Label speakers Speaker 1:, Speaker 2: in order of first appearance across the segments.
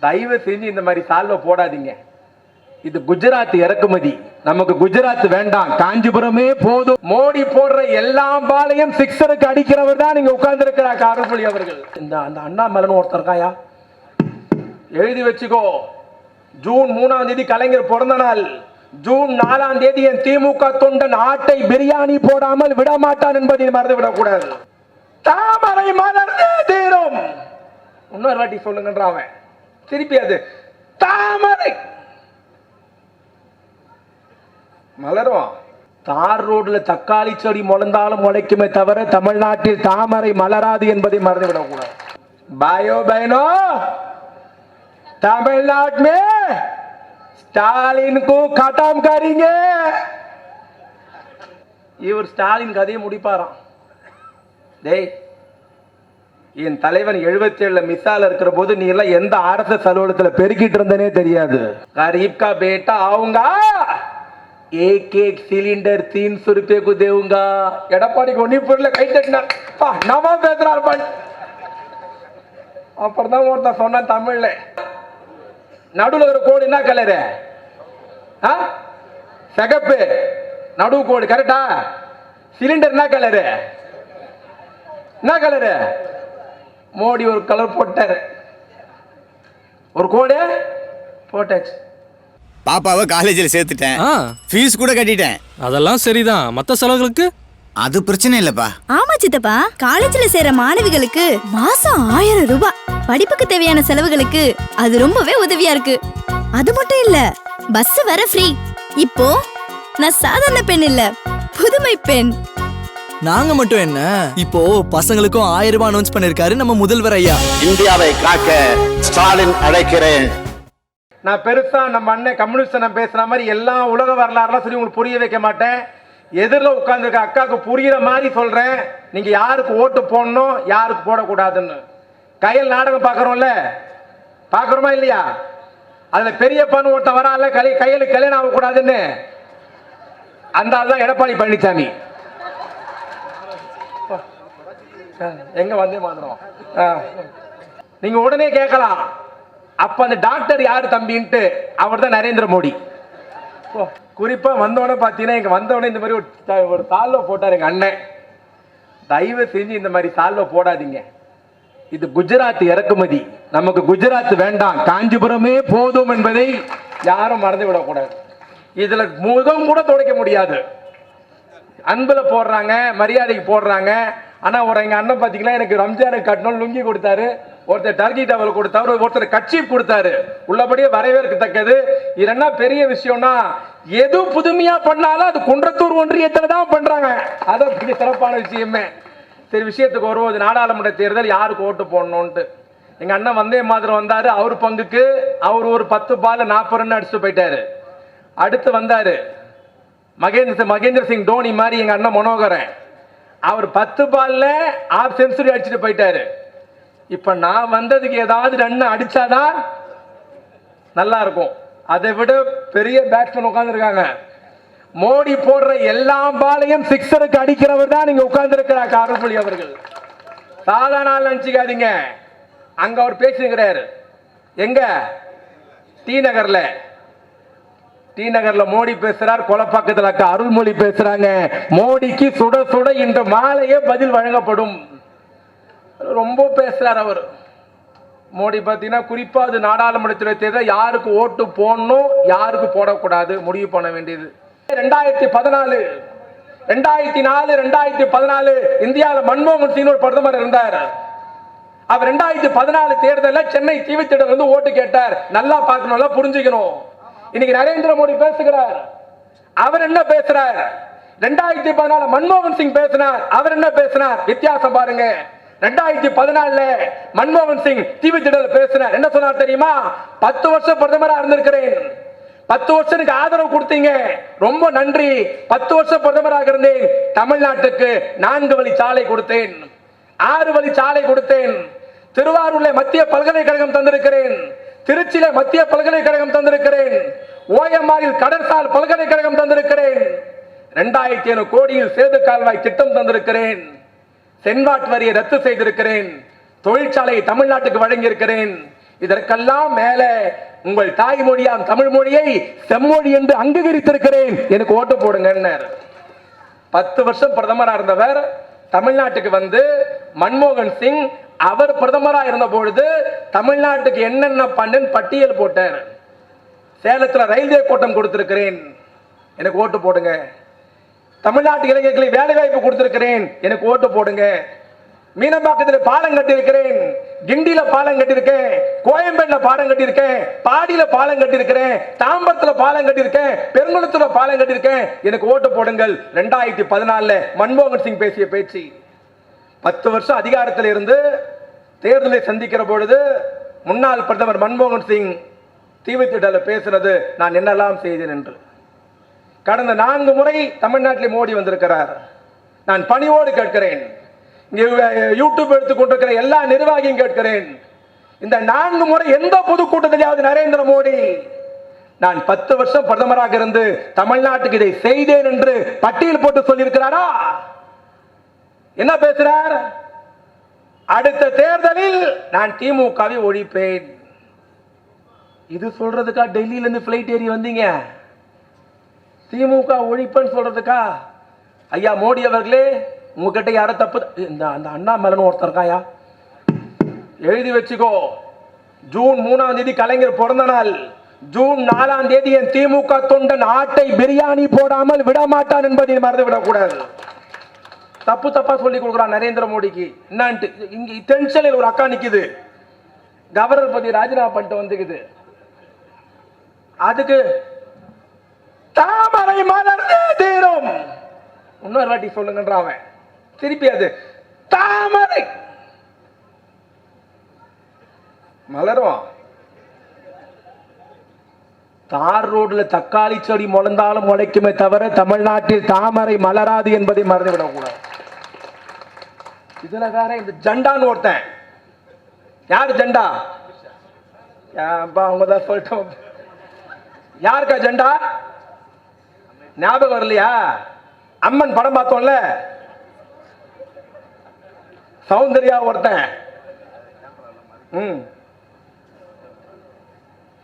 Speaker 1: தயவு செஞ்சு இந்த மாதிரி சால்வை போடாதீங்க. இது குஜராத் இறக்குமதி. நமக்கு குஜராத் வேண்டாம். காஞ்சிபுரமே போதும். மோடி போடுற எல்லா பாலையும் சிக்ஸருக்கு அடிக்கிறவர் தான் நீங்க உட்கார்ந்து இருக்கிறாங்க அருள்மொழி அவர்கள். இந்த அந்த அண்ணாமலன் ஒருத்தர் இருக்காயா? எழுதி வச்சுக்கோ. ஜூன் மூணாம் தேதி கலைஞர் பிறந்த நாள். ஜூன் நாலாம் தேதி என் திமுக தொண்டன் ஆட்டை பிரியாணி போடாமல் விட மாட்டான் என்பதை மறந்து விடக்கூடாது தாமரை மலர்ந்தே தீரும். இன்னொரு வாட்டி சொல்லுங்கன்ற அவன். திருப்பி அது தாமரை. மலரும். தார் ரோடுல தக்காளி செடி முளைந்தாலும் முளைக்குமே தவிர தமிழ்நாட்டில் தாமரை மலராது என்பதை மறந்துவிடக்கூடாது. பாயோ பயனோ. தமிழ்நாட் மே ஸ்டாலின் கட்டாம் கரீங்க. இவர் ஸ்டாலின் கதையை முடிப்பாராம். டேய் என் தலைவன் எழுபத்தி ஏழுல மிஸ்ஸால இருக்கிற போது நீ எல்லாம் எந்த அரச அலுவலகத்துல பெருக்கிட்டு இருந்தனே தெரியாது. கரீப் கா பேட்டா ஆவுங்க! ஏக் ஏக் சிலிண்டர் தீன் சுருப்பேக்கு தேவுங்க எடப்பாடி ஒன்னி பொருள் கை தட்டினார். நாம பேசுறாரு பண் அப்புறம் தான் ஒருத்தன் சொன்னான் தமிழ்ல. நடுவுல ஒரு கோடு என்ன கலரு? சிகப்பு. நடுவு கோடு கரெக்டா சிலிண்டர் என்ன கலரு? என்ன கலரு? மோடி ஒரு கலர் போட்டாரு. ஒரு கோடு போட்டாச்சு.
Speaker 2: பாப்பாவை காலேஜில் சேர்த்துட்டேன். ஃபீஸ் கூட கட்டிட்டேன்.
Speaker 3: அதெல்லாம் சரிதான். மத்த செலவுகளுக்கு?
Speaker 2: அது பிரச்சனை இல்லப்பா.
Speaker 4: ஆமா சித்தப்பா. காலேஜ்ல சேர மாணவிகளுக்கு மாசம் ஆயிரம் ரூபாய். படிப்புக்கு தேவையான செலவுகளுக்கு அது ரொம்பவே உதவியா இருக்கு. அது மட்டும் இல்ல பஸ் வர ஃப்ரீ இப்போ நான் சாதாரண பெண் இல்ல புதுமை பெண்.
Speaker 5: நாங்க மட்டும் என்ன? இப்போ பசங்களுக்கும் ஆயிரம் ரூபாய் அனௌன்ஸ் பண்ணிருக்காரு நம்ம முதல்வர் ஐயா.
Speaker 6: இந்தியாவை காக்க ஸ்டாலின் அழைக்கிறேன்.
Speaker 1: நான் பெருசா நம்ம அண்ணன் கம்யூனிஸ்ட் நான் பேசுற மாதிரி எல்லா உலக வரலாறுலாம் சொல்லி உங்களுக்கு புரிய வைக்க மாட்டேன். எதிரில் உட்காந்துருக்க அக்காவுக்கு புரியுற மாதிரி சொல்றேன். நீங்க யாருக்கு ஓட்டு போடணும் யாருக்கு போடக்கூடாதுன்னு. கையில் நாடகம் பார்க்குறோம்ல? பார்க்குறோமா இல்லையா? அதுல பெரியப்பான்னு ஒருத்தன் வரான்ல கலை கையில் கல்யாணம் ஆகக்கூடாதுன்னு. அந்த ஆள் தான் எடப்பாடி பழனிசாமி எங்க வந்தே மாதிரம். நீங்க உடனே கேட்கலாம். அப்ப அந்த டாக்டர் யாரு தம்பின்ட்டு அவர் தான் நரேந்திர மோடி. ஓ, குறிப்பா வந்தோடனே பாத்தீங்கன்னா இங்க வந்தவொடனே இந்த மாதிரி ஒரு த- ஒரு தாழ்வை போட்டார் எங்க அண்ணன். தயவு செஞ்சு இந்த மாதிரி தாழ்வை போடாதீங்க. இது குஜராத் இறக்குமதி. நமக்கு குஜராத் வேண்டாம். காஞ்சிபுரமே போதும் என்பதை யாரும் மறந்து விடக்கூடாது. இதுல முகம் கூட துடைக்க முடியாது. அன்புல போடுறாங்க மரியாதைக்கு போடுறாங்க. ஆனால் ஒரு எங்கள் அண்ணன் பார்த்தீங்கன்னா எனக்கு ரம்ஜானுக்கு கட்டணும் லுங்கி கொடுத்தாரு. ஒருத்தர் டர்கி டவல் கொடுத்தாரு ஒருத்தர் கட்சி கொடுத்தாரு. உள்ளபடியே வரவேற்கத்தக்கது. இது என்ன பெரிய விஷயம்னா எது புதுமையா பண்ணாலும் அது குன்றத்தூர் ஒன்றியத்தில் தான் பண்றாங்க. அதை பெரிய சிறப்பான விஷயமே. சரி விஷயத்துக்கு வருவோம் நாடாளுமன்ற தேர்தல் யாருக்கு ஓட்டு போடணும்ட்டு எங்க அண்ணன் வந்தே மாதிரி வந்தாரு. அவர் பங்குக்கு அவர் ஒரு பத்து பால் நாற்பது ரன் அடிச்சுட்டு போயிட்டாரு. அடுத்து வந்தாரு. மகேந்திர மகேந்திர சிங் தோனி மாதிரி எங்க அண்ணன் மனோகரன். அவர் பத்து பால்ல ஆஃப் செஞ்சுரி அடிச்சுட்டு போயிட்டாரு. இப்ப நான் வந்ததுக்கு ஏதாவது ரன் அடிச்சாதான் நல்லா இருக்கும் அதை விட பெரிய பேட்ஸ்மேன் உட்காந்துருக்காங்க மோடி போடுற எல்லா பாலையும் சிக்ஸருக்கு அடிக்கிறவர் தான் நீங்க உட்கார்ந்து இருக்கிறார் அருள்மொழி அவர்கள். சாதாரண ஆள் நினைச்சுக்காதீங்க. அங்க அவர் பேசிக்கிறாரு எங்க? டி நகர்ல. டி நகர்ல மோடி பேசுறார் கொலப்பாக்கத்தில் அக்கா அருள்மொழி பேசுறாங்க. மோடிக்கு சுட சுட இன்று மாலையே பதில் வழங்கப்படும். ரொம்ப பேசுறார் அவர். மோடி பார்த்தீங்கன்னா குறிப்பா அது நாடாளுமன்றத்தில் தேர்தல் யாருக்கு ஓட்டு போடணும் யாருக்கு போடக்கூடாது முடிவு பண்ண வேண்டியது. ரெண்டாயிரத்தி பதினாலு ரெண்டாயிரத்தி நாலு ரெண்டாயிரத்தி பதினாலு இந்தியாவில் மன்மோகன் சிங் ஒரு பிரதமர் இருந்தார். அவர் ரெண்டாயிரத்தி பதினாலு தேர்தலில் சென்னை தீவுத்திடம் வந்து ஓட்டு கேட்டார். நல்லா பார்க்கணும் நல்லா புரிஞ்சுக்கணும். இன்னைக்கு நரேந்திர மோடி பேசுகிறார். அவர் என்ன பேசுறார்? ரெண்டாயிரத்தி பதினாலு மன்மோகன் சிங் பேசினார். அவர் என்ன பேசினார்? வித்தியாசம் பாருங்க. ரெண்டாயிரத்தி பதினாலுல மன்மோகன் சிங் தீவுத்திடல பேசினார். என்ன சொன்னார் தெரியுமா? பத்து வருஷம் பிரதமரா இருந்திருக்கிறேன். பத்து வருஷம் எனக்கு ஆதரவு கொடுத்தீங்க. ரொம்ப நன்றி. பத்து வருஷம் பிரதமராக இருந்தேன். தமிழ்நாட்டுக்கு நான்கு வழி சாலை கொடுத்தேன். ஆறு வழி சாலை கொடுத்தேன். திருவாரூர்ல மத்திய பல்கலைக்கழகம் தந்திருக்கிறேன். திருச்சியில மத்திய பல்கலைக்கழகம் தந்திருக்கிறேன். ஓஎம்ஆரில் கடற்சால் பல்கலைக்கழகம் தந்திருக்கிறேன். இரண்டாயிரத்தி ஐநூறு கோடியில் சேது கால்வாய் திட்டம் தந்திருக்கிறேன். சென்வாட் வரியை ரத்து செய்திருக்கிறேன். தொழிற்சாலையை தமிழ்நாட்டுக்கு வழங்கியிருக்கிறேன். இதற்கெல்லாம் மேல உங்கள் தாய்மொழியாம் தமிழ் மொழியை செம்மொழி என்று அங்கீகரித்திருக்கிறேன். எனக்கு ஓட்டு போடுங்க பத்து வருஷம் பிரதமராக இருந்தவர் தமிழ்நாட்டுக்கு வந்து மன்மோகன் சிங் அவர் பிரதமராக இருந்த பொழுது தமிழ்நாட்டுக்கு என்னென்ன பண்ணுன்னு பட்டியல் போட்டார் சேலத்தில் ரயில்வே கோட்டம் கொடுத்திருக்கிறேன். எனக்கு ஓட்டு போடுங்க. தமிழ்நாட்டு இளைஞர்களுக்கு வேலை வாய்ப்பு கொடுத்திருக்கிறேன். எனக்கு ஓட்டு போடுங்க. மீனம்பாக்கத்தில் பாலம் கட்டியிருக்கிறேன். கிண்டியில பாலம் கட்டியிருக்கேன். கோயம்பேட்டில் பாலம் கட்டியிருக்கேன். பாடியில பாலம் கட்டியிருக்கிறேன். தாம்பரத்துல பாலம் கட்டியிருக்கேன். பெருங்குளத்துல பாலம் கட்டியிருக்கேன். எனக்கு ஓட்டு போடுங்கள். ரெண்டாயிரத்தி பதினாலுல மன்மோகன் சிங் பேசிய பேச்சு. பத்து வருஷம் அதிகாரத்தில் இருந்து தேர்தலை சந்திக்கிற பொழுது முன்னாள் பிரதமர் மன்மோகன் சிங் தீவுத்திடல பேசுனது நான் என்னெல்லாம் செய்தேன் என்று. கடந்த நான்கு முறை தமிழ்நாட்டில் மோடி வந்திருக்கிறார். நான் பணிவோடு கேட்கிறேன். இங்கே யூடியூப் எடுத்துக்கொண்டிருக்கிற எல்லா நிர்வாகியும் கேட்கிறேன். இந்த நான்கு முறை எந்த பொதுக்கூட்டத்திலேயாவது நரேந்திர மோடி நான் பத்து வருஷம் பிரதமராக இருந்து தமிழ்நாட்டுக்கு இதை செய்தேன் என்று பட்டியல் போட்டு சொல்லியிருக்கிறாரா? என்ன பேசுறார்? அடுத்த தேர்தலில் நான் திமுகவை ஒழிப்பேன். இது சொல்றதுக்கா டெல்லியில இருந்து பிளைட் ஏறி வந்தீங்க? திமுக ஒழிப்புன்னு சொல்றதுக்கா? ஐயா மோடி அவர்களே உங்ககிட்ட யார தப்பு இந்த அந்த அண்ணா மேலன்னு ஒருத்தர் இருக்காயா எழுதி வச்சுக்கோ. ஜூன் மூணாம் தேதி கலைஞர் பிறந்த நாள். ஜூன் நாலாம் தேதி என் திமுக தொண்டன் ஆட்டை பிரியாணி போடாமல் விடமாட்டான் என்பதை மறந்து விடக்கூடாது தப்பு தப்பா சொல்லி கொடுக்குறான் நரேந்திர மோடிக்கு. என்னன்ட்டு? இங்க டென்ஷனில் ஒரு அக்கா நிக்குது. கவர்னர் பத்தி ராஜினாமா பண்ணிட்டு வந்துக்குது. அதுக்கு தாமரை மலர்ந்தே தீரும். இன்னொரு வாட்டி சொல்லுங்கன்ற அவன். திருப்பி அது. தாமரை மலரும். தார் ரோட்ல தக்காளி செடி முளைந்தாலும் முளைக்குமே தவிர தமிழ்நாட்டில் தாமரை மலராது என்பதை மறந்துவிடக்கூடாது. இதுல வேற இந்த ஜெண்டான்னு ஒருத்தன். யாரு ஜெண்டா? ஏன்பா அவங்க தான் சொல்லிட்டோம். யாருக்கா ஜெண்டா? ஞாபகம் வரலையா? அம்மன் படம் பார்த்தோம்ல? சௌந்தர்யா ஒருத்தன். ம்.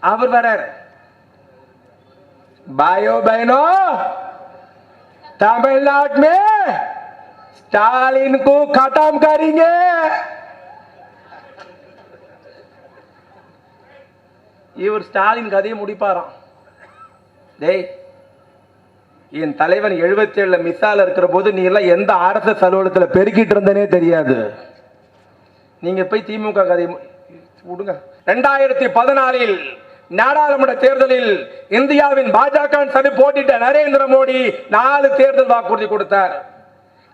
Speaker 1: அவர் வர்றாரு. பாயோ பயனோ தமிழ்நாட்டுமே स्टालिन को खत्म करेंगे இவர் ஸ்டாலின் கதையை முடிப்பாராம் டேய் என் தலைவன் எழுபத்தி ஏழுல மிஸ்ஸால இருக்கிற போது நீ எல்லாம் எந்த அரசு அலுவலகத்துல பெருக்கிட்டு இருந்தனே தெரியாது நீங்க போய் திமுக கதையை மு- விடுங்க ரெண்டாயிரத்தி பதினாலில் நாடாளுமன்ற தேர்தலில் இந்தியாவின் பாஜக சரி போட்டிட்ட நரேந்திர மோடி நாலு தேர்தல் வாக்குறுதி கொடுத்தார்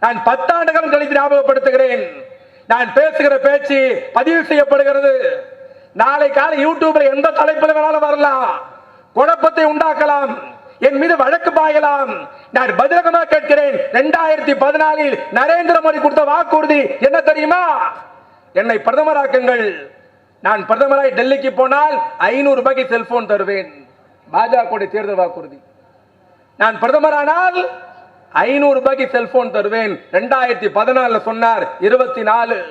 Speaker 1: நான் பத்தாண்டுகள் கழித்து ஞாபகப்படுத்துகிறேன். நான் பேசுகிற பேச்சு பதிவு செய்யப்படுகிறது. நாளை காலை யூடியூப்ல எந்த தலைப்பில் வேணாலும் வரலாம். குழப்பத்தை உண்டாக்கலாம். என் மீது வழக்கு பாயலாம். நான் பதிலகமாக கேட்கிறேன். இரண்டாயிரத்தி பதினாலில் நரேந்திர மோடி கொடுத்த வாக்குறுதி என்ன தெரியுமா? என்னை பிரதமராக்குங்கள். நான் பிரதமராய் டெல்லிக்கு போனால் ஐநூறு ரூபாய்க்கு செல்போன் தருவேன். பாஜக தேர்தல் வாக்குறுதி. நான் பிரதமரானால் ஐநூறு ரூபாய்க்கு செல்போன் தருவேன். ரெண்டாயிரத்தி பதினாலுல சொன்னார் இருபத்தி நாலு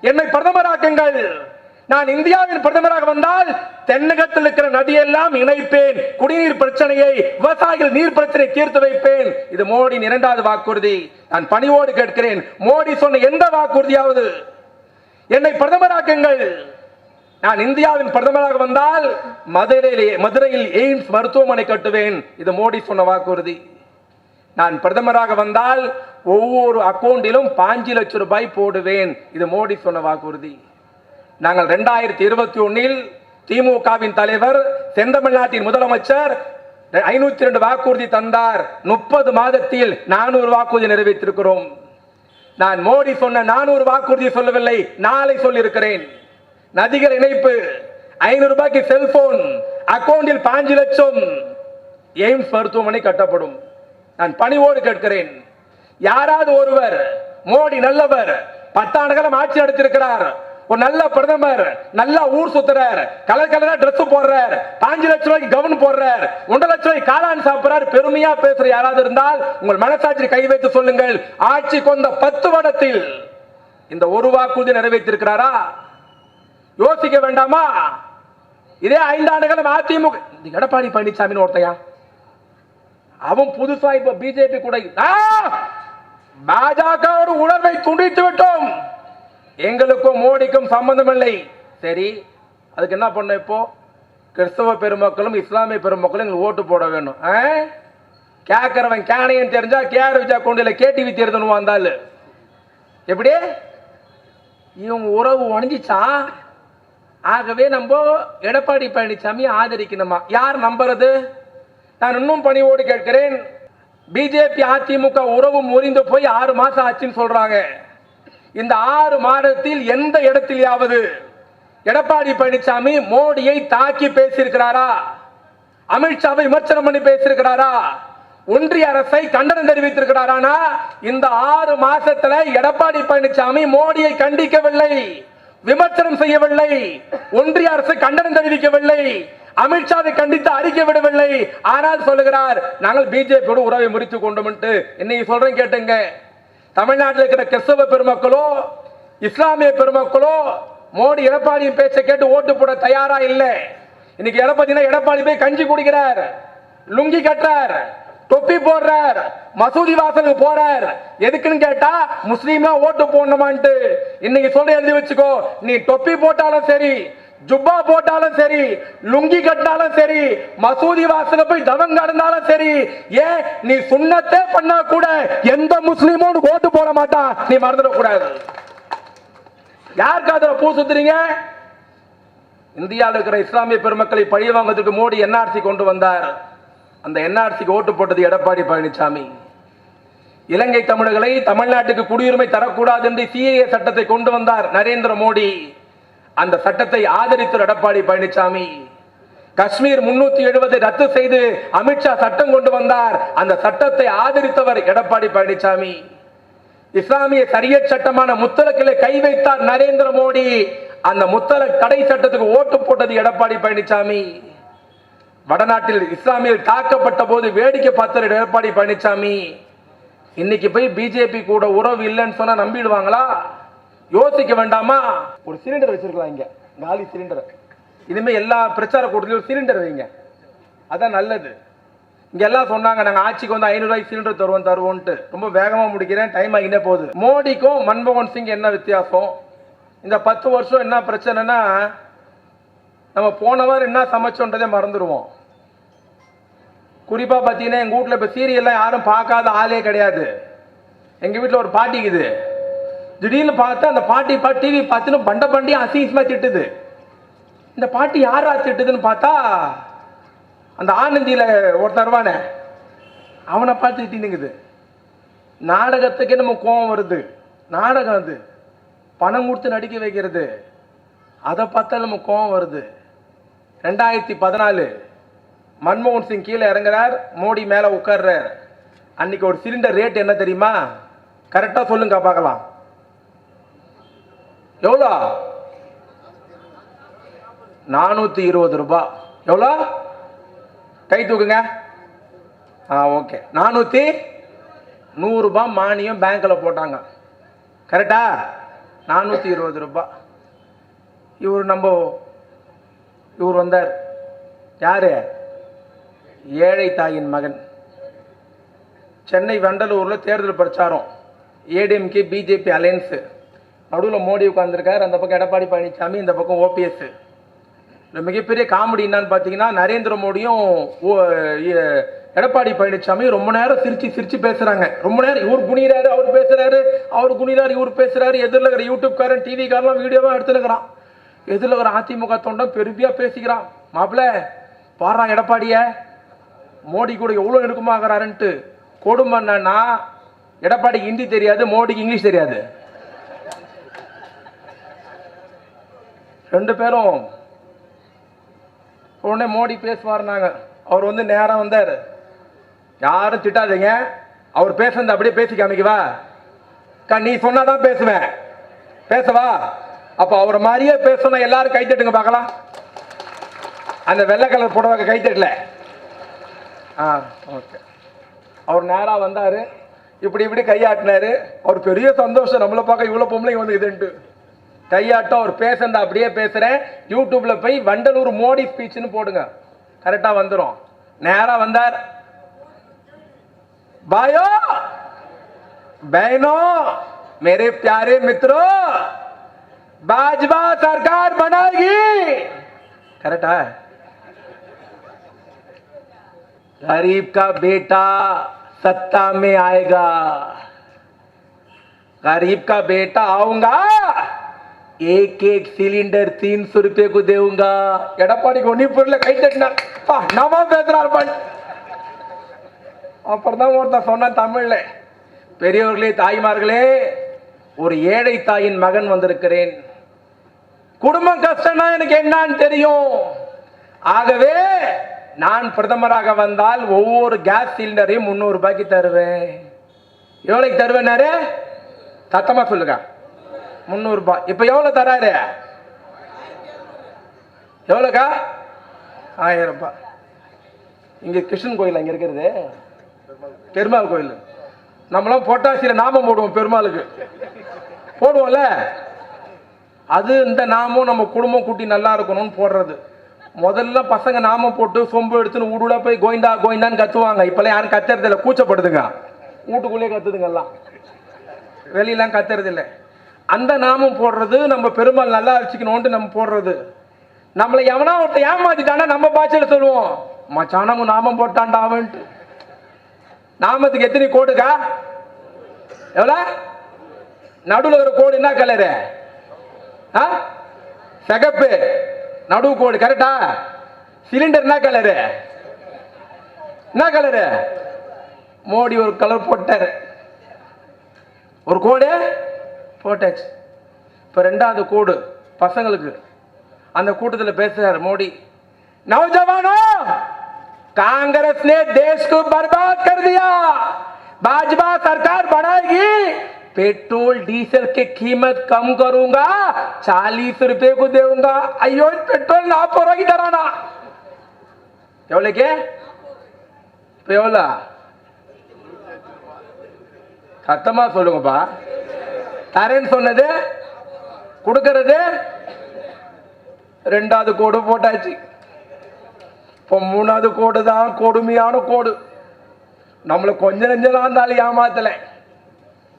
Speaker 1: என்னை பிரதமராக்குங்கள். நான் இந்தியாவின் பிரதமராக வந்தால் தென்னகத்தில் இருக்கிற நதியெல்லாம் இணைப்பேன். குடிநீர் பிரச்சனையை விவசாயிகள் நீர் பிரச்சனை தீர்த்து வைப்பேன். இது மோடியின் இரண்டாவது வாக்குறுதி. நான் பணிவோடு கேட்கிறேன். மோடி சொன்ன எந்த வாக்குறுதியாவது? என்னை பிரதமராக்குங்கள். நான் இந்தியாவின் பிரதமராக வந்தால் மதுரையிலே மதுரையில் எய்ம்ஸ் மருத்துவமனை கட்டுவேன். இது மோடி சொன்ன வாக்குறுதி. நான் பிரதமராக வந்தால் ஒவ்வொரு அக்கௌண்டிலும் பாஞ்சு லட்சம் ரூபாய் போடுவேன். இது மோடி சொன்ன வாக்குறுதி. நாங்கள் ரெண்டாயிரத்தி இருபத்தி ஒன்னில் திமுகவின் தலைவர் தென்தமிழ்நாட்டின் முதலமைச்சர் ஐநூத்தி ரெண்டு வாக்குறுதி தந்தார். முப்பது மாதத்தில் நானூறு வாக்குறுதி நிறைவேற்றிருக்கிறோம். நான் மோடி சொன்ன நானூறு வாக்குறுதி சொல்லவில்லை நாளை சொல்லியிருக்கிறேன். நதிகள் இணைப்பு ஐநூறு ரூபாய்க்கு செல்போன் அக்கவுண்டில் பாஞ்சு லட்சம் எய்ம்ஸ் மருத்துவமனை கட்டப்படும். நான் பணிவோடு கேட்கிறேன். யாராவது ஒருவர் மோடி நல்லவர் பத்தாண்டு காலம் ஆட்சி நடத்திருக்கிறார் ஒரு நல்ல பிரதமர் நல்லா ஊர் சுத்துறார் கலர் கலரா Dress போடுறார் பாஞ்சு லட்சம் ரூபாய்க்கு கவன் போடுறார் ஒன்றரை லட்சம் ரூபாய்க்கு காளான் சாப்பிடுறாரு. பெருமையா பேசுற யாராவது இருந்தால் உங்கள் மனசாட்சி கை வைத்து சொல்லுங்கள். ஆட்சி கொண்ட பத்து வருடத்தில் இந்த ஒரு வாக்குறுதி நிறைவேற்றிருக்கிறாரா? யோசிக்க வேண்டாமா? இதே ஐந்தாண்டு காலம் அதிமுக எடப்பாடி பழனிசாமின்னு ஒருத்தையா? அவன் புதுசா இப்ப பிஜேபி கூட பாஜகவோட உணர்வை துண்டித்து விட்டோம். எங்களுக்கும் மோடிக்கும் சம்பந்தமில்லை. சரி அதுக்கு என்ன பண்ண இப்போ? கிறிஸ்தவ பெருமக்களும் இஸ்லாமிய பெருமக்களும் எங்களுக்கு ஓட்டு போட வேணும். ஆ? கேட்கறவன் கேனையும் தெரிஞ்சா கேஆர் விஜயா கொண்டில கேடிவி தேர்தல் வந்தாள். எப்படி? இவங்க உறவு உணஞ்சிச்சா ஆகவே நம்ம எடப்பாடி பழனிசாமி ஆதரிக்கணுமா? யார் நம்புறது? நான் இன்னும் பணிவோடு கேட்கிறேன். பிஜேபி அதிமுக உறவு முறிந்து போய் ஆறு மாசம் ஆச்சுன்னு சொல்றாங்க. இந்த ஆறு மாதத்தில் எந்த இடத்திலேயாவது எடப்பாடி பழனிசாமி மோடியை தாக்கி பேசியிருக்கிறாரா? அமித்ஷாவை விமர்சனம் பண்ணி பேசியிருக்கிறாரா? ஒன்றிய அரசை கண்டனம் தெரிவித்திருக்கிறாரானா? இந்த ஆறு மாசத்துல எடப்பாடி பழனிசாமி மோடியை கண்டிக்கவில்லை விமர்சனம் செய்யவில்லை ஒன்றிய அரசு கண்டனம் தெரிவிக்கவில்லை அமித்ஷாவை கண்டித்து அறிக்கை விடவில்லை. ஆனால் சொல்லுகிறார் நாங்கள் பிஜேபியோடு உறவை முறித்து கொண்டோம் இன்னைக்கு சொல்றேன் கேட்டுங்க. தமிழ்நாட்டில் இருக்கிற கிறிஸ்தவ பெருமக்களோ இஸ்லாமிய பெருமக்களோ மோடி எடப்பாடியின் பேச்சை கேட்டு ஓட்டு போட தயாரா இல்லை. இன்னைக்கு எடப்பாடினா எடப்பாடி போய் கஞ்சி குடிக்கிறார் லுங்கி கட்டுறார் தொப்பி போடுறார் மசூதி வாசலுக்கு போறார். எதுக்குன்னு கேட்டா முஸ்லீம்னா ஓட்டு போடணுமான்ட்டு. இன்னைக்கு சொல்ல எழுதி வச்சுக்கோ. நீ தொப்பி போட்டாலும் சரி ஜுப்பா போட்டாலும் சரி லுங்கி கட்டினாலும் சரி மசூதி வாசல போய் தவம் கடந்தாலும் சரி ஏன் நீ சுண்ணத்தே பண்ணா கூட எந்த முஸ்லீமும் ஓட்டு போட மாட்டான் நீ மறந்துடக்கூடாது யாருக்கு அதுல பூ சுத்துறீங்க? இந்தியாவில் இருக்கிற இஸ்லாமிய பெருமக்களை பழி வாங்குவதற்கு மோடி என்ஆர்சி கொண்டு வந்தார். அந்த என்ஆர்சிக்கு ஓட்டு போட்டது எடப்பாடி பழனிசாமி இலங்கை தமிழர்களை தமிழ்நாட்டுக்கு குடியுரிமை தரக்கூடாது என்று சிஏஏ சட்டத்தை கொண்டு வந்தார் நரேந்திர மோடி. அந்த சட்டத்தை ஆதரித்து எடப்பாடி பழனிசாமி. காஷ்மீர் முன்னூத்தி எழுபதை ரத்து செய்து அமித்ஷா சட்டம் கொண்டு வந்தார். அந்த சட்டத்தை ஆதரித்தவர் எடப்பாடி பழனிசாமி. இஸ்லாமிய சரிய சட்டமான முத்தலக்கிலே கை வைத்தார் நரேந்திர மோடி. அந்த முத்தலக் தடை சட்டத்துக்கு ஓட்டு போட்டது எடப்பாடி பழனிசாமி. வடநாட்டில் இஸ்லாமியர் தாக்கப்பட்ட போது வேடிக்கை பார்த்தார் எடப்பாடி பழனிசாமி. இன்னைக்கு போய் பிஜேபி கூட உறவு இல்லைன்னு சொன்னா நம்பிடுவாங்களா? யோசிக்க வேண்டாமா? ஒரு சிலிண்டர் வச்சிருக்கலாம் இங்க. காலி சிலிண்டர் இனிமே எல்லா பிரச்சார கூட்டத்திலும் ஒரு சிலிண்டர் வைங்க. அதான் நல்லது. இங்க எல்லாம் சொன்னாங்க நாங்க ஆட்சிக்கு வந்து ஐநூறு ரூபாய்க்கு சிலிண்டர் தருவோம் தருவோம்ட்டு ரொம்ப வேகமா முடிக்கிறேன் டைம் ஆகினே போகுது. மோடிக்கும் மன்மோகன் சிங் என்ன வித்தியாசம்? இந்த பத்து வருஷம் என்ன பிரச்சனைனா நம்ம போனவர் என்ன சமைச்சோன்றதே மறந்துடுவோம் குறிப்பா பார்த்தீங்கன்னா எங்க வீட்ல இப்ப சீரியல்லாம் யாரும் பார்க்காத ஆளே கிடையாது. எங்க வீட்ல ஒரு பாட்டி இருக்குது. திடீர்னு பார்த்தா அந்த பாட்டி பா டிவி பார்த்துன்னு பண்ட பண்டி அசிங்கமாக திட்டுது. இந்த பாட்டி யாரா திட்டுதுன்னு பார்த்தா அந்த ஆனந்தியில் ஒருத்தன் வருவானே. அவனை பார்த்து திட்டினுங்குது. நாடகத்துக்கே நம்ம கோபம் வருது. நாடகம் அது. பணம் கொடுத்து நடிக்க வைக்கிறது. அதை பார்த்தா நம்ம கோபம் வருது. ரெண்டாயிரத்தி பதினாலு மன்மோகன் சிங் கீழே இறங்குறார். மோடி மேலே உட்கார்றார். அன்னைக்கு ஒரு சிலிண்டர் ரேட் என்ன தெரியுமா? கரெக்டாக சொல்லுங்க பார்க்கலாம். எவ்வளோ? நானூற்றி இருபது ரூபா. எவ்வளோ? கை தூக்குங்க. ஆ ஓகே. நானூற்றி நூறுரூபா மானியம் பேங்க்கில் போட்டாங்க. கரெக்டா நானூற்றி இருபது ரூபா. இவர் நம்ம இவர் வந்தார். யார்? ஏழை தாயின் மகன். சென்னை வண்டலூரில் தேர்தல் பிரச்சாரம். ADMK BJP alliance. நடுவில் மோடி உட்காந்துருக்கார் அந்த பக்கம் எடப்பாடி பழனிசாமி இந்த பக்கம் ஓபிஎஸ் இந்த மிகப்பெரிய காமெடி என்னன்னு பார்த்தீங்கன்னா நரேந்திர மோடியும் ஓ- எடப்பாடி பழனிசாமி ரொம்ப நேரம் சிரிச்சு சிரிச்சு பேசுறாங்க. ரொம்ப நேரம் இவர் குனிறாரு அவர் பேசுறாரு அவர் குனிறாரு இவர் பேசுறாரு. எதிரில் இருக்கிற யூடியூப்காரன் டிவிக்காரெல்லாம் வீடியோவாக எடுத்துருக்கிறான் எதிரில் இருக்கிற அதிமுக தொண்டன் பெருமையாக பேசிக்கிறான். மாப்பிள்ள பாடுறான் எடப்பாடிய மோடி கூட எவ்வளோ நெருக்கமாகறாருன்ட்டு கொடுமைன்னா எடப்பாடிக்கு ஹிந்தி தெரியாது மோடிக்கு இங்கிலீஷ் தெரியாது. ரெண்டு பேரும் உடனே மோடி பேசுவார்னாங்க அவர் வந்து நேராக வந்தார். யாரும் திட்டாதீங்க. அவர் பேசுனது அப்படியே பேசி காமிக்கவா கா நீ சொன்னாதான் பேசுவேன். பேசவா? அப்போ அவரை மாதிரியே பேசணும். எல்லாரும் கை தட்டுங்க பார்க்கலாம். அந்த வெள்ளை கலர் புடவை கை தட்டல. ஆ ஓகே. அவர் நேராக வந்தார். இப்படி இப்படி கையாட்டினார். அவர் பெரிய சந்தோஷம். நம்மளை பார்க்க இவ்வளோ பொம்பளைங்க வந்து இதுன்ட்டு கையாட்டம் ஒரு பேசுறத அப்படியே பேசுறேன் யூடியூப்ல போய் வண்டலூர் மோடி ஸ்பீச்னு போடுங்க கரெக்டா வந்துரும் நேரா வந்தார் भाइयों बहनों मेरे प्यारे मित्रों भाजपा सरकार बनाएगी करेक्ट है गरीब का बेटा सत्ता में आएगा गरीब का बेटा आऊंगा एक एक सिलेंडर तीन सौ रुपये को देऊंगा எடப்பாடி ஒன்னி பொருள் கை தட்டினார் பா, நவா பேசுறார் பாரு அப்புறம் தான் ஒருத்தன் சொன்னான் தமிழ்ல பெரியவர்களே தாய்மார்களே ஒரு ஏழை தாயின் மகன் வந்திருக்கிறேன் குடும்பம் கஷ்டம்னா எனக்கு என்னன்னு தெரியும் ஆகவே நான் பிரதமராக வந்தால் ஒவ்வொரு கேஸ் சிலிண்டரையும் முந்நூறு ரூபாய்க்கு தருவேன் எவ்வளோக்கு தருவேனாரு சத்தமா சொல்லுங்க முந்நூறு ரூபாய் எவ்வளோ தராரு? எவ்வளோக்கா ஆயிரம் ரூபாய் இங்கே கிருஷ்ணன் கோயில் அங்கே இருக்கிறது. பெருமாள் கோயில். நம்மளாம் பொட்டாசியில் நாமம் போடுவோம் பெருமாளுக்கு. போடுவோம்ல? அது இந்த நாமம் நம்ம குடும்பம் கூட்டி நல்லா இருக்கணும்னு போடுறது. முதல்ல பசங்க நாமம் போட்டு சொம்பு எடுத்துன்னு ஊடுல போய் கோயிந்தா கோயிந்தான்னு கத்துவாங்க. இப்போல்லாம் யாரும் கத்துறதில்ல. கூச்சப்படுதுங்க. வீட்டுக்குள்ளேயே கத்துதுங்க எல்லாம். வெளியெல்லாம் கத்துறதில்லை. அந்த நாமம் போடுறது நம்ம பெருமாள் நல்லா வச்சுக்கணும்னு நம்ம போடுறது. நம்மளை எவனா ஒருத்தன் ஏமாத்திட்டானா நம்ம பாய்ச்சல சொல்லுவோம் மச்சானமும் நாமம் போட்டான்டா அவன்ட்டு நாமத்துக்கு எத்தனை கோடுக்கா? எவ்வளோ? நடுவில் ஒரு கோடு என்ன கலரு ஆ? சிகப்பு. நடுவு கோடு கரெக்டா சிலிண்டர் என்ன கலரு என்ன கலரு மோடி ஒரு கலர் போட்டார். ஒரு கோடு? போட்டாச்சு இப்போ ரெண்டாவது கோடு பசங்களுக்கு அந்த கூட்டத்தில் பேசுறாரு மோடி नौजवानों कांग्रेस ने देश को बर्बाद कर दिया भाजपा सरकार बढ़ाएगी पेट्रोल डीजल की कीमत कम करूंगा चालीस रुपए को देऊंगा अयो पेट्रोल नापो रही தரானா எவ்வளோக்கு இப்போ எவ்வளோ சத்தமா சொல்லுங்கப்பா தரேன்னு சொன்னது? கொடுக்கறது? ரெண்டாவது கோடு போட்டாச்சு. இப்போ மூணாவது கோடு தான் கொடுமையான கோடு. நம்மளை கொஞ்ச நெஞ்சலாம் இருந்தாலும் ஏமாத்தல.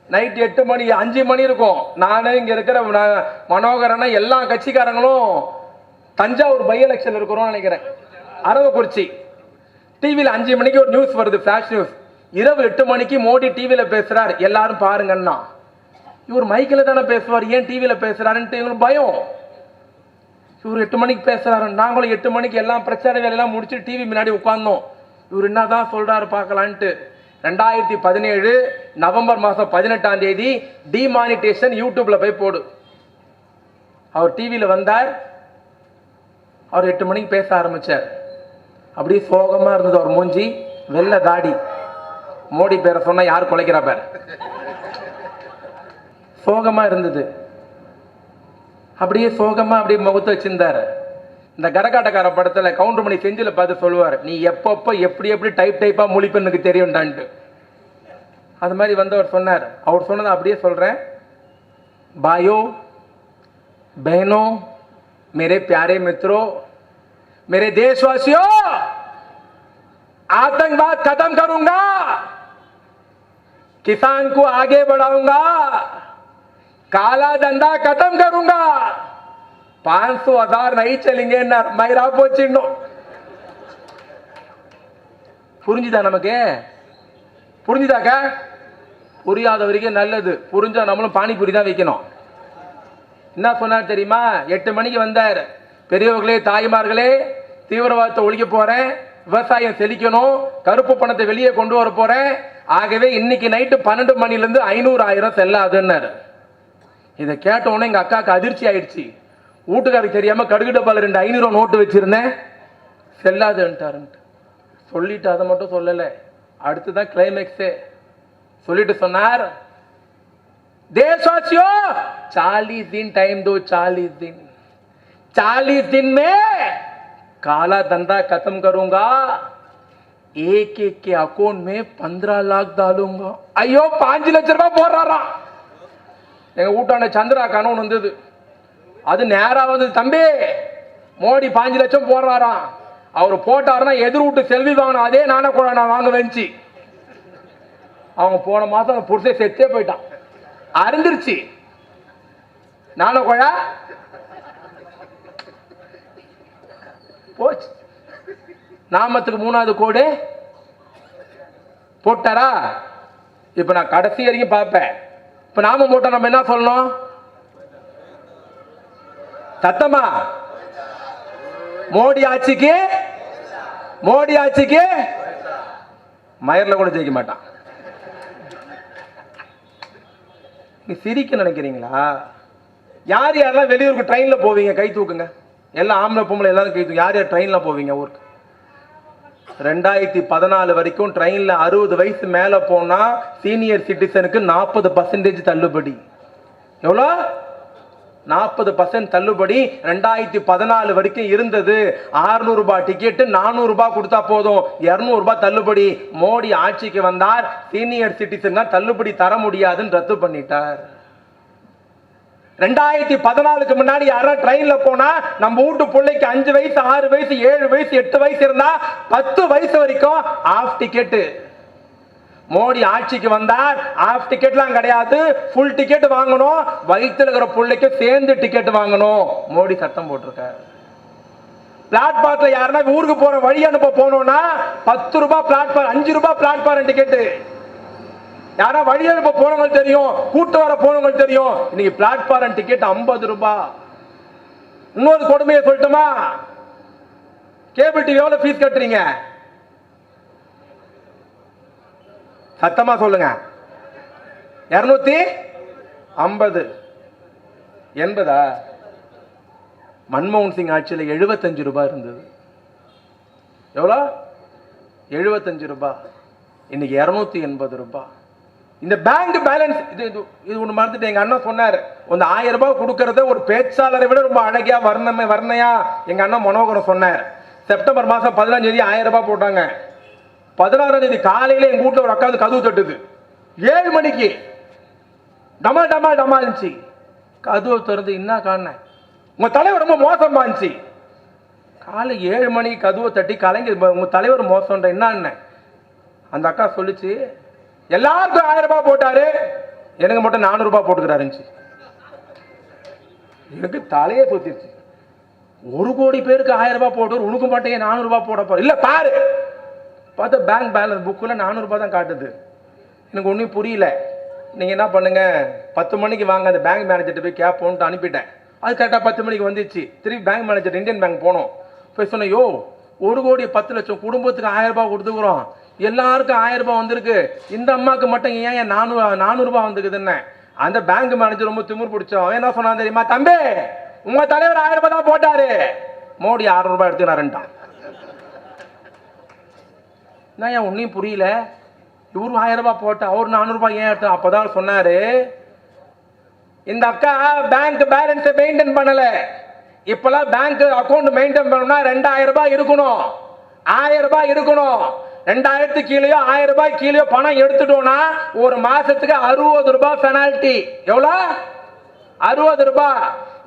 Speaker 1: நைட் எட்டு மணி அஞ்சு மணி இருக்கும். நானே இங்க இருக்கிற ந- மனோகரனா எல்லா கட்சிக்காரங்களும் தஞ்சாவூர் பை எலெக்ஷன் இருக்கிறோம்னு நினைக்கிறேன். அரவக்குறிச்சி. டிவியில் அஞ்சு மணிக்கு ஒரு நியூஸ் வருது ஃபிளாஷ் நியூஸ் இரவு எட்டு மணிக்கு மோடி டிவியில் பேசுகிறார் எல்லாரும் பாருங்கன்னா. இவர் மைக்கில் தானே பேசுவார் ஏன் டிவியில் பேசுகிறாருன்ட்டு எங்களுக்கு பயம். இவர் எட்டு மணிக்கு பேசுகிறாரு நாங்களும் எட்டு மணிக்கு எல்லாம் பிரச்சார வேலையெல்லாம் முடிச்சு டிவி முன்னாடி உட்காந்தோம் இவர் என்ன தான் சொல்கிறாரு பார்க்கலான்ட்டு. ரெண்டாயிரத்தி பதினேழு நவம்பர் மாதம் பதினெட்டாம் தேதி டிமானிட்டேஷன் யூடியூப்பில் போய் போடு. அவர் டிவியில் வந்தார். அவர் எட்டு மணிக்கு பேச ஆரம்பித்தார் அப்படியே சோகமாக இருந்தது அவர் மூஞ்சி. வெள்ளை தாடி. மோடி பேரை சொன்னால் யார் குலைக்கிறா பேர். சோகமா இருந்தது அப்படியே சோகமா அப்படியே முகத்தை வச்சிருந்தாரு இந்த கரகாட்டக்கார படத்துல கவுண்டர் மணி செஞ்சில பார்த்து சொல்லுவார் நீ எப்பப்போ எப்படி எப்படி டைப் டைப்பா முழிப்பு எனக்கு தெரியும்டான்ட்டு அது மாதிரி வந்தவர் சொன்னார் அவர் சொன்னதை அப்படியே சொல்றேன் பாயோ बहनों मेरे प्यारे मित्रों मेरे देशवासियों आतंकवाद खत्म करूंगा किसान को आगे बढ़ाऊंगा काला धंधा खत्म करूंगा पांच सौ हजार नहीं चलेंगे ना मैरा போச்சிடணும் புரிஞ்சுதா நமக்கு புரிஞ்சுதாக்கா புரியாத வரைக்கும் நல்லது புரிஞ்சா நம்மளும் பானிபூரி தான் வைக்கணும் என்ன சொன்னார் தெரியுமா எட்டு மணிக்கு வந்தார் பெரியவர்களே தாய்மார்களே தீவிரவாதத்தை ஒழிக்க போறேன் விவசாயம் செழிக்கணும் கருப்பு பணத்தை வெளியே கொண்டு வர போறேன் ஆகவே இன்னைக்கு நைட்டு பன்னெண்டு மணில இருந்து ஐநூறு ஆயிரம் செல்லாதுன்னாரு இதை கேட்ட உடனே எங்க அக்காவுக்கு அதிர்ச்சி ஆயிடுச்சு வீட்டுக்காருக்கு தெரியாம கடுகு டப்பால ரெண்டு ஐநூறு நோட்டு வச்சிருந்தேன் செல்லாதுன்ட்டாருன்ட்டு சொல்லிட்டு அதை மட்டும் சொல்லலை அடுத்துதான் கிளைமேக்ஸே சொல்லிட்டு சொன்னார் देशवासियों चालीस दिन टाइम दो चालीस दिन चालीस दिन में काला धंधा खत्म करूंगा एक एक के अकाउंट में पंद्रह लाख डालूंगा ஐயோ பாஞ்சு லட்ச ரூபாய் போடுறாராம் எங்கள் வீட்டாண்ட சந்திரா கனவு வந்தது. அது நேராக வந்தது. தம்பி மோடி பாஞ்சு லட்சம் போடுறாராம். அவர் போட்டாருன்னா எதிர் வீட்டு செல்வி வாங்கணும் அதே நானே கூட நான் வாங்க வந்துச்சு அவங்க போன மாதம் அந்த செத்தே போயிட்டான். அருந்துருச்சு. நானே கோழா போச்சு. நாமத்துக்கு மூணாவது கோடு. போட்டாரா? இப்போ நான் கடைசி வரைக்கும் பார்ப்பேன். இப்போ நாம போட்டால் நம்ம என்ன சொல்லணும்? சத்தமா மோடி ஆட்சிக்கு மோடி ஆட்சிக்கு மயர்ல கூட ஜெயிக்க மாட்டான். நீ சிரிக்க நினைக்கிறீங்களா? யார் யாரெல்லாம் வெளியூருக்கு ட்ரெயினில் போவீங்க? கை தூக்குங்க. எல்லாம் ஆம்பளை பொம்பளை எல்லாரும் கை தூக்கு. யார் யார் ட்ரெயினில் போவீங்க ஊருக்கு? ரெண்டாயிரத்தி பதினாலு வரைக்கும் ட்ரெயினில் அறுபது வயசு மேலே போனால் சீனியர் சிட்டிசனுக்கு நாற்பது பர்சன்டேஜ் தள்ளுபடி. எவ்வளோ? நாற்பது பர்சன்ட் தள்ளுபடி ரெண்டாயிரத்தி பதினாலு வரைக்கும் இருந்தது. 600 டிக்கெட்டு நானூறுபா கொடுத்தா போதும். இரநூறுபா தள்ளுபடி. மோடி ஆட்சிக்கு வந்தார். சீனியர் சிட்டிசன் தள்ளுபடி தர முடியாதுன்னு ரத்து பண்ணிட்டார். ரெண்டாயிரத்தி பதினாலுக்கு முன்னாடி யாராவது ட்ரெயின்ல போனா நம்ம வீட்டு பிள்ளைக்கு அஞ்சு வயசு ஆறு வயசு ஏழு வயசு எட்டு வயசு இருந்தா பத்து வயசு வரைக்கும் ஆஃப் டிக்கெட்டு மோடி ஆட்சிக்கு வந்தார். ஆஃப் டிக்கெட்லாம் கிடையாது. ஃபுல் டிக்கெட் வாங்கணும். வயித்துல இருக்கிற பிள்ளைக்கு சேர்ந்து டிக்கெட் வாங்கணும். மோடி சட்டம் போட்டிருக்காரு. பிளாட்பாரத்தில் யாருன்னா ஊருக்கு போற வழி அனுப்ப போனோம்னா பத்து ரூபாய் பிளாட்பார் அஞ்சு ரூபாய் பிளாட்பார் டிக்கெட்டு யாரா வழி அனுப்ப போனவங்க தெரியும்? கூட்டு வர போனவங்க தெரியும். இன்னைக்கு பிளாட்பாரம் டிக்கெட் ஐம்பது ரூபாய் இன்னொரு கொடுமையை சொல்லட்டுமா? கேபிள் டிவி எவ்வளவு ஃபீஸ் கட்டுறீங்க? சத்தமா சொல்லுங்க. இருநூத்தி ஐம்பது. எண்பதா? மன்மோகன் சிங் ஆட்சியில் எழுபத்தஞ்சு ரூபாய் இருந்தது. எவ்வளோ? எழுபத்தஞ்சு ரூபாய் இன்னைக்கு இரநூத்தி எண்பது ரூபாய் இந்த பேங்க் பேலன்ஸ் இது இது இது ஒன்று மறந்துட்டு எங்கள் அண்ணன் சொன்னார் அந்த ஆயிரம் ரூபாய் கொடுக்கறத ஒரு பேச்சாளரை விட ரொம்ப அழகியா வர்ணமே வர்ணையா? எங்கள் அண்ணன் மனோகரம் சொன்னார். செப்டம்பர் மாதம் பதினஞ்சு தேதி ஆயிரம் ரூபாய் போட்டாங்க. பதினாறாம் தேதி காலையில் எங்கள் வீட்டில் ஒரு அக்கா வந்து கதவு தட்டுது. ஏழு மணிக்கு. டமா டமா டமா இருந்துச்சு. கதவு திறந்து என்ன காண உங்கள் தலைவர் ரொம்ப மோசமாக இருந்துச்சு காலை ஏழு மணிக்கு கதவை தட்டி கலைஞர் உங்கள் தலைவர் மோசம்ன்ற என்ன அந்த அக்கா சொல்லிச்சு எல்லாருக்கும் ஆயிரம் ரூபாய் போட்டாரு. எனக்கு மட்டும் நானூறு ரூபாய் போட்டுக்கிறாருச்சு எனக்கு தலையே சுத்திருச்சு. ஒரு கோடி பேருக்கு ஆயிரம் ரூபாய் போட்டு உனக்கு மட்டும் ஏன் நானூறு ரூபாய் போட போற? இல்ல பாரு. பார்த்தா பேங்க் பேலன்ஸ் புக்கில் நானூறு ரூபாய் தான் காட்டுது. எனக்கு ஒன்றும் புரியல. நீங்கள் என்ன பண்ணுங்க? பத்து மணிக்கு வாங்க அந்த பேங்க் மேனேஜர்கிட்ட போய் கேட்போன்ட்டு அனுப்பிட்டேன். அது கரெக்டாக பத்து மணிக்கு வந்துச்சு. திருப்பி பேங்க் மேனேஜர் இந்தியன் பேங்க் போனோம். போய் சொன்னேன் யோ ஒரு கோடி பத்து லட்சம் குடும்பத்துக்கு ஆயிரம் ரூபாய் கொடுத்துக்குறோம். எல்லாருக்கும் ஆயிரம் ரூபாய் வந்திருக்கு. இந்த அம்மாவுக்கு மட்டும் ஏன் ஏன் நானூறு நானூறுபா வந்துக்குதுன்னு அந்த பேங்க் மேனேஜர் ரொம்ப திமிர் பிடிச்சோம் அவன் என்ன சொன்னான் தெரியுமா? தம்பி உங்க தலைவர் ஆயிரம் ரூபாய் தான் போட்டாரு. மோடி ஆறு ரூபாய் எடுத்துக்கிறாருன்ட்டான். நான் ஏன் ஒன்றையும் புரியல? இவரு ஆயிரம் ரூபாய் போட்டு அவர் நானூறுபா ஏன் எடுத்தோம் அப்போதான் சொன்னாரு? இந்த அக்கா பேங்க் பேலன்ஸை மெயின்டைன் பண்ணல. இப்பெல்லாம் பேங்க் அக்கௌண்ட் மெயின்டைன் பண்ணணும்னா ரெண்டாயிரம் ரூபாய் இருக்கணும். ஆயிரம் ரூபாய் இருக்கணும். ரெண்டாயிரத்து கீழேயோ ஆயிரம் ரூபாய் கீழேயோ பணம் எடுத்துட்டோம்னா ஒரு மாசத்துக்கு அறுபது ரூபாய் பெனால்டி எவ்வளோ? அறுபது ரூபாய்.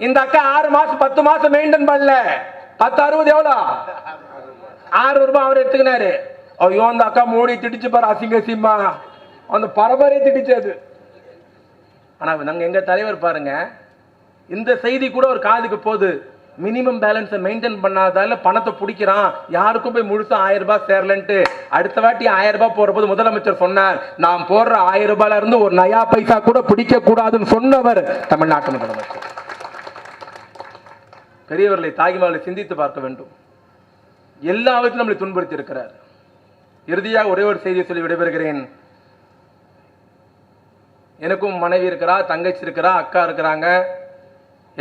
Speaker 1: இந்த அக்கா ஆறு மாசம் பத்து மாசம் மெயின்டைன் பண்ணல. பத்து அறுபது எவ்வளோ? ஆறு ரூபாய் அவர் எடுத்துக்கினாரு. ஐயோ அந்த அக்கா மோடி திடிச்சு பாரு அசிங்க சிம்மா அந்த பரபரை திடிச்சது அது. நாங்கள் எங்கள் தலைவர் பாருங்க இந்த செய்தி கூட ஒரு காதுக்கு போகுது. மினிமம் பேலன்ஸை மெயின்டைன் பண்ணாதால பணத்தை பிடிக்கிறான். யாருக்கும் போய் முழுசா ஆயிரம் ரூபாய் சேரலன்ட்டு. அடுத்த வாட்டி ஆயிரம் ரூபாய் போற போது முதலமைச்சர் சொன்னார் நான் போடுற ஆயிரம் ரூபாயில இருந்து ஒரு நயா பைசா கூட பிடிக்க கூடாதுன்னு சொன்னவர் தமிழ்நாட்டு முதலமைச்சர். பெரியவர்களை தாய்மார்களை சிந்தித்து பார்க்க வேண்டும். எல்லாவற்றையும் நம்மளை துன்புறுத்தி இருக்கிறார் இறுதியாக ஒரே ஒரு செய்தியை சொல்லி விடைபெறுகிறேன். எனக்கும் மனைவி இருக்கிறா தங்கச்சி இருக்கிறா அக்கா இருக்கிறாங்க.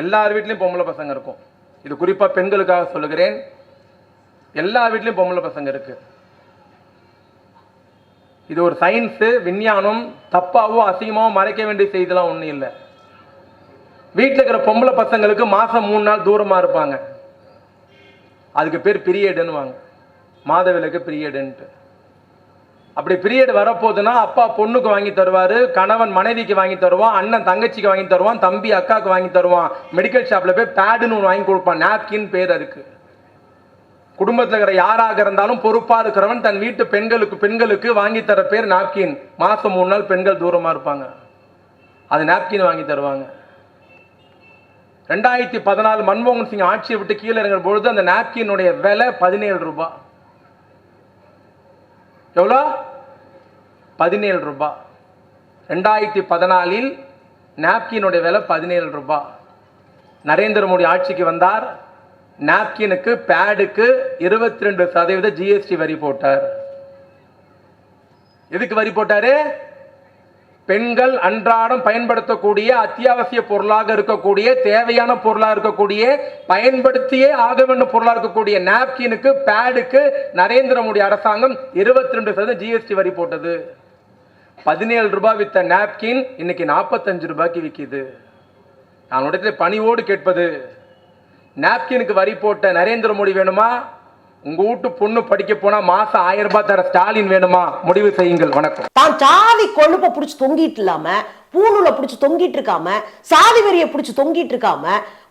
Speaker 1: எல்லார் வீட்லேயும் பொம்பளை பசங்க இருக்கும். இது குறிப்பாக பெண்களுக்காக சொல்லுகிறேன். எல்லா வீட்லேயும் பொம்பளை பசங்க இருக்கு. இது ஒரு சயின்ஸு விஞ்ஞானம் தப்பாவோ அசிங்கமாவோ மறைக்க வேண்டிய செய்திலாம் ஒன்றும் இல்லை. வீட்டில் இருக்கிற பொம்பளை பசங்களுக்கு மாதம் மூணு நாள் தூரமாக இருப்பாங்க. அதுக்கு பேர் பிரியடுன்னு வாங்க மாதவிலக்கு பிரியடுன்ட்டு அப்படி பீரியட் வரப்போகுதுன்னா அப்பா பொண்ணுக்கு வாங்கி தருவாரு கணவன் மனைவிக்கு வாங்கி தருவான் அண்ணன் தங்கச்சிக்கு வாங்கி தருவான் தம்பி அக்காவுக்கு வாங்கி தருவான். மெடிக்கல் ஷாப்ல போய் பேடுன்னு ஒன்று வாங்கி கொடுப்பான். நாப்கின் பேர் அதுக்கு. குடும்பத்தில் இருக்கிற யாராக இருந்தாலும் பொறுப்பாக இருக்கிறவன் தன் வீட்டு பெண்களுக்கு பெண்களுக்கு வாங்கி தர பேர் நாப்கின் மாதம் மூணு நாள் பெண்கள் தூரமாக இருப்பாங்க. அது நாப்கின் வாங்கி தருவாங்க. ரெண்டாயிரத்தி பதினாலு மன்மோகன் சிங் ஆட்சியை விட்டு கீழே இறங்குற பொழுது அந்த நாப்கினுடைய விலை பதினேழு ரூபாய். எவ்வளோ? பதினேழு ரூபாய் ரெண்டாயிரத்தி பதினாலில் நாப்கினுடைய விலை பதினேழு ரூபாய் நரேந்திர மோடி ஆட்சிக்கு வந்தார். நாப்கினுக்கு பேடுக்கு இருபத்தி ரெண்டு சதவீத ஜிஎஸ்டி வரி போட்டார். எதுக்கு வரி போட்டாரு? பெண்கள் அன்றாடம் பயன்படுத்தக்கூடிய அத்தியாவசிய பொருளாக இருக்கக்கூடிய தேவையான பொருளாக இருக்கக்கூடிய பயன்படுத்தியே ஆக வேண்டும் பொருளாக இருக்கக்கூடிய நாப்கினுக்கு பேடுக்கு நரேந்திர மோடி அரசாங்கம் இருபத்தி ரெண்டு சதவீதம் ஜிஎஸ்டி வரி போட்டது. பதினேழு ரூபாய் வித்த நாப்கின் இன்னைக்கு நாற்பத்தஞ்சு ரூபாய்க்கு விற்கிது நான் உடனே பணிவோடு கேட்பது நாப்கினுக்கு வரி போட்ட நரேந்திர மோடி வேணுமா? உங்க வீட்டு பொண்ணு படிக்க போனா மாசம் ஆயிரம் ரூபாய் தர ஸ்டாலின் வேணுமா? முடிவு செய்யுங்கள். வணக்கம்.
Speaker 7: தான் சாதி கொழுப்ப புடிச்சு தொங்கிட்டு இல்லாம பூணூலை புடிச்சு தொங்கிட்டு இருக்காம சாதி வெறியை பிடிச்சி தொங்கிட்டு இருக்காம